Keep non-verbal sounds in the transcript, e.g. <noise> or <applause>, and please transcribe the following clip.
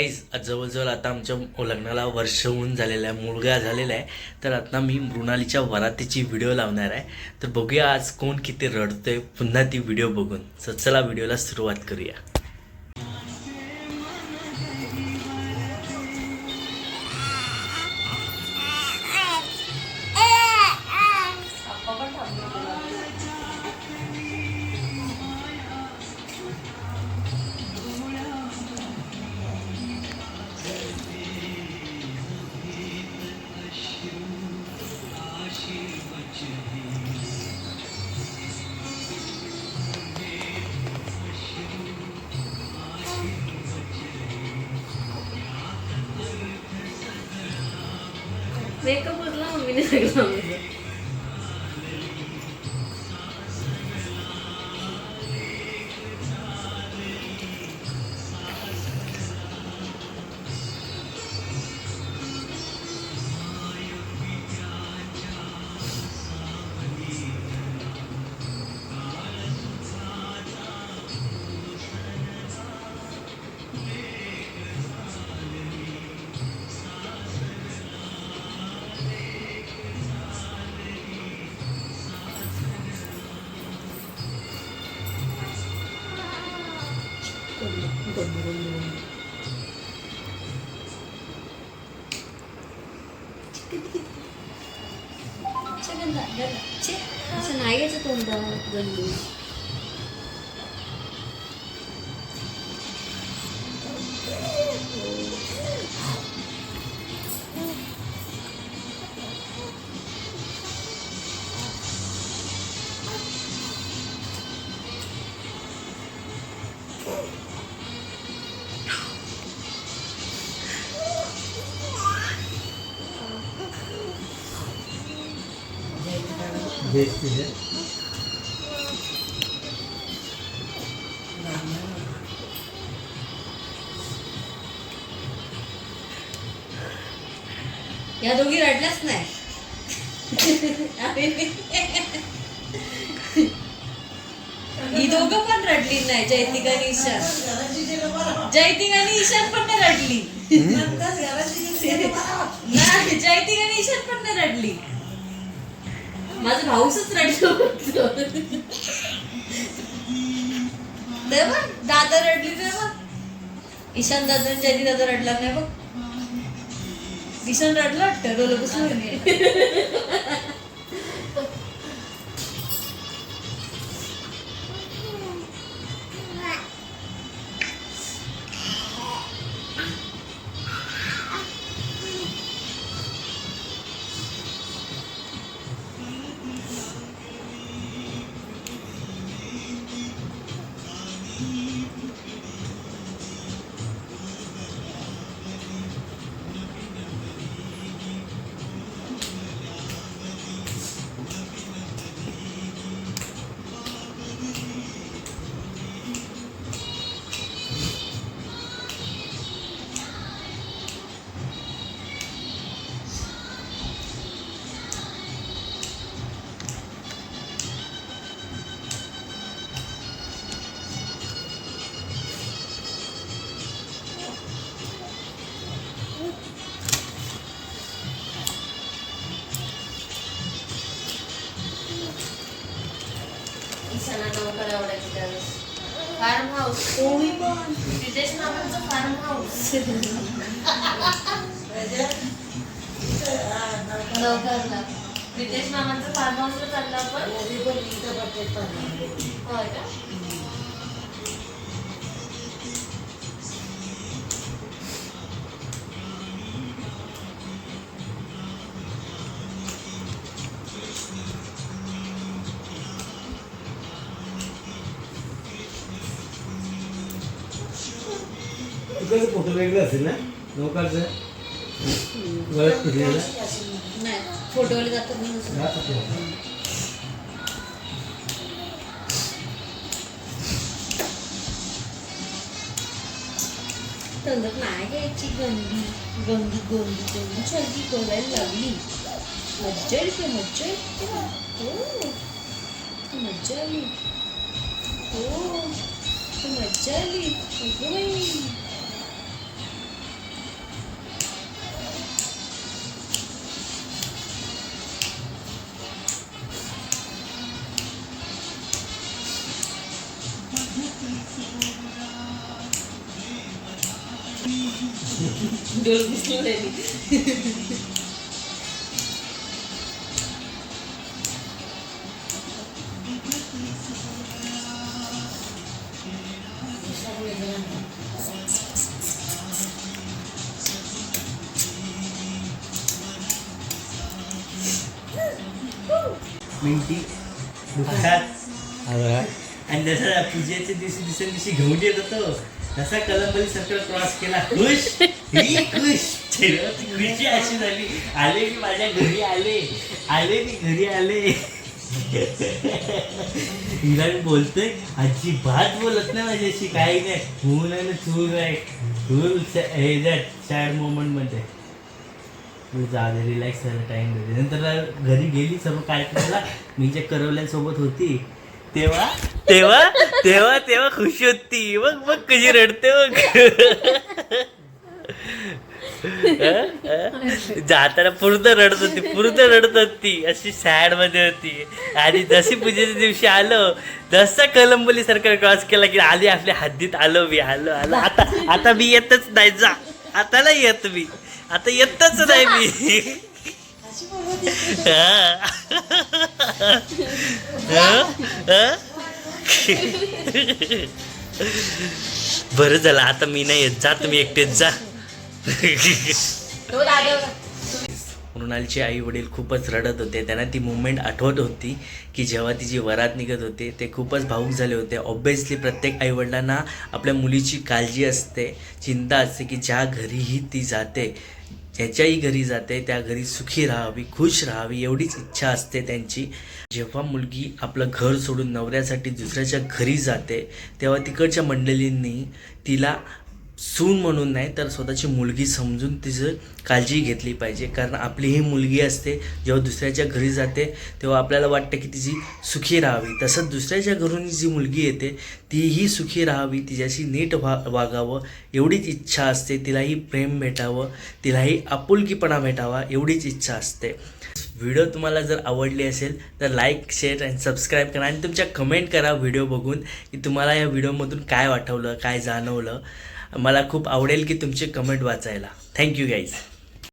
Guys जवळजवळ आता आमच्या लग्नाला वर्ष होऊन झालेलं आहे मुलगा झालेला आहे. तर आता मी मृणालीच्या वरातीची व्हिडिओ लावणार आहे. तर बघूया आज कोण किती रडतोय पुन्हा ती व्हिडिओ बघून. तर चला व्हिडिओला सुरुवात करूया. மேக்கப் போட்டுலாம் மின்னு 소리야. 이거 누구누구. 최근에 내가 무슨 알겠지도 온다 너희. Oh. तोंडात गंडू या दोघी रडल्याच नाही. ही दोघं पण रडली नाही जयतिक आणि ईशान. जयतिक आणि ईशान पण नाही रडली. नाही जयतिक आणि ईशान पण नाही रडली. माझा भाऊसच रडलो बघ दादा रडली तेव्हा. ईशान दादा आणि दादा रडला नाही बघ ईशान रडला वाटतं डोलं बसून ईशाना नौकर आवडायची त्यावेळेस. फार्म हाऊस कोणी पण. तिथेच नावाचं फार्म हाऊस नौकरला रितेश मामांचं फार्म हाऊसला चाललं आपण. होय का? तिकडचं फोटो वेगळं असेल ना? नौकारचं गळ्यात फिरलेलं? नाही फोटोवाले जातात ना दुसरं. राहत असेल. तंदर नाही घ्यायची गंदी गंदी गंदी गंदी बोलायला लागली मज्जा येते मज्जा येते. हो मज्जा आली. हो मज्जा आली. अगं बाई. मिंटी दुःखात. आणि जसं पूजेच्या दिवशी दुसऱ्या दिवशी घेऊन येत होतो. तसा कलंबली सर्कल क्रॉस केला खुश ही खुश. खुशी अशी झाली. आले मी माझ्या घरी आले. आले मी घरी आले. हिला मी बोलतोय अजिबात बोलत नाही माझ्याशी काही नाही. होऊन नाही ना चूर आहे चूर हे सॅड मोमेंटमध्ये. जा रिलॅक्स झाला टाइम नंतर घरी गेली सर्व कार्यक्रमाला. मी जे करवल्यांसोबत होती तेव्हा? तेव्हा? तेव्हा तेव्हा खुशी होती. मग मग कशी रडते मग? <laughs> जाताना पूर्ण रडत होती पूर्ण रडत होती. अशी सॅडमध्ये होती. आणि जशी पूजेच्या दिवशी आलो जसा कलंबली सारखा क्रॉस केला की आली आपल्या हद्दीत आलो मी आलो आलो. आता आता मी येतच नाही जा. आता नाही येत मी. आता येतच नाही मी. दिसते. बरं झालं आता मी नाही येत. जा तुम्ही एकटेच जा. मृणालचे आई वडील खूपच रडत होते. त्यांना ती मुवमेंट आठवत होती की जेव्हा तिची वरात निघत होते ते खूपच भावूक झाले होते. ऑब्वियसली प्रत्येक आईवडिलांना आपल्या मुलीची काळजी असते चिंता असते की ज्या घरीही ती जाते ज्याच्याही घरी जाते त्या घरी सुखी राहावी खुश राहावी एवढीच इच्छा असते त्यांची. जेव्हा मुलगी आपलं घर सोडून नवऱ्यासाठी दुसऱ्याच्या घरी जाते तेव्हा तिकडच्या मंडळींनी तिला सून म्हणून नाही तर स्वतःची मुलगी समजून तिचं काळजी घेतली पाहिजे. कारण आपली ही मुलगी असते जेव्हा दुसऱ्याच्या घरी जाते तेव्हा आपल्याला वाटतं की तिची सुखी राहावी. तसंच दुसऱ्याच्या घरून जी मुलगी येते तीही सुखी राहावी तिच्याशी नीट वा वागावं एवढीच इच्छा असते तिलाही प्रेम भेटावं तिलाही आपुलकीपणा भेटावा एवढीच इच्छा असते. व्हिडिओ तुम्हाला जर आवडली असेल तर लाईक शेअर आणि सबस्क्राईब करा आणि तुमच्या कमेंट करा व्हिडिओ बघून की तुम्हाला या व्हिडिओमधून काय वाटवलं काय जाणवलं. मला खूप आवडेल की तुमचे कमेंट वाचायला. Thank you guys